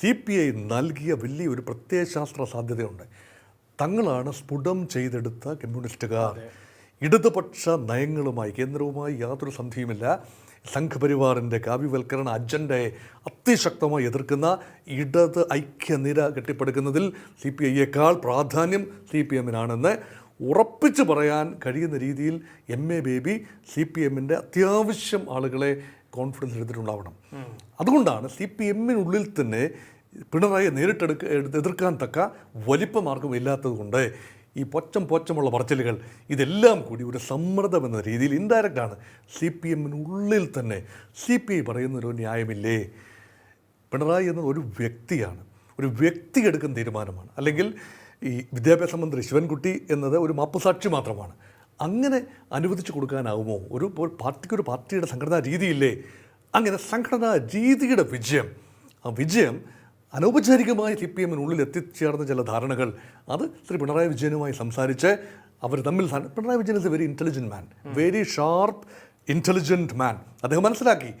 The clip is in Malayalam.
സി പി ഐ നൽകിയ വലിയൊരു പ്രത്യയശാസ്ത്ര സാധ്യതയുണ്ട്. തങ്ങളാണ് സ്ഫുടം ചെയ്തെടുത്ത കമ്മ്യൂണിസ്റ്റുകാർ. ഇടതുപക്ഷ നയങ്ങളുമായി കേന്ദ്രവുമായി യാതൊരു സന്ധിയുമില്ല സംഘപരിവാറിന്റെ കാവ്യവൽക്കരണ അജണ്ടയെ അതിശക്തമായി എതിർക്കുന്ന ഇടത് ഐക്യനിര കെട്ടിപ്പടുക്കുന്നതിൽ സി പി ഐയേക്കാൾ പ്രാധാന്യം സി പി എമ്മിനാണെന്ന് ഉറപ്പിച്ച് പറയാൻ കഴിയുന്ന രീതിയിൽ M A Baby C P എമ്മിന്റെ അത്യാവശ്യം ആളുകളെ കോൺഫിഡൻസ് എടുത്തിട്ടുണ്ടാവണം. അതുകൊണ്ടാണ് സി പി എമ്മിനുള്ളിൽ തന്നെ പിണറായി നേരിട്ടെടുക്ക എതിർക്കാൻ തക്ക വലിപ്പമാർഗം ഇല്ലാത്തതുകൊണ്ട് ഈ പൊച്ചം പൊച്ചമുള്ള പറച്ചിലുകൾ ഇതെല്ലാം കൂടി ഒരു സമ്മർദ്ദം എന്ന രീതിയിൽ ഇൻഡയറക്റ്റാണ് സി പി എമ്മിനുള്ളിൽ തന്നെ സി പി ഐ പറയുന്നൊരു ന്യായമില്ലേ? പിണറായി എന്നത് ഒരു വ്യക്തിയാണ്. ഒരു വ്യക്തി എടുക്കുന്ന തീരുമാനമാണ്. അല്ലെങ്കിൽ ഈ വിദ്യാഭ്യാസ മന്ത്രി ശിവൻകുട്ടി എന്നത് ഒരു മാപ്പുസാക്ഷി മാത്രമാണ്. അങ്ങനെ അനുവദിച്ചു കൊടുക്കാനാവുമോ? ഒരു പാർട്ടിക്ക് ഒരു പാർട്ടിയുടെ സംഘടനാ രീതിയില്ലേ? അങ്ങനെ സംഘടനാ രീതിയുടെ വിജയം. ആ വിജയം അനൗപചാരികമായ സി പി എമ്മിനുള്ളിൽ എത്തിച്ചേർന്ന ചില ധാരണകൾ. അത് ശ്രീ പിണറായി വിജയനുമായി സംസാരിച്ച് അവർ തമ്മിൽ Pinarayi Vijayan is a very intelligent man very sharp intelligent man അദ്ദേഹം മനസ്സിലാക്കി.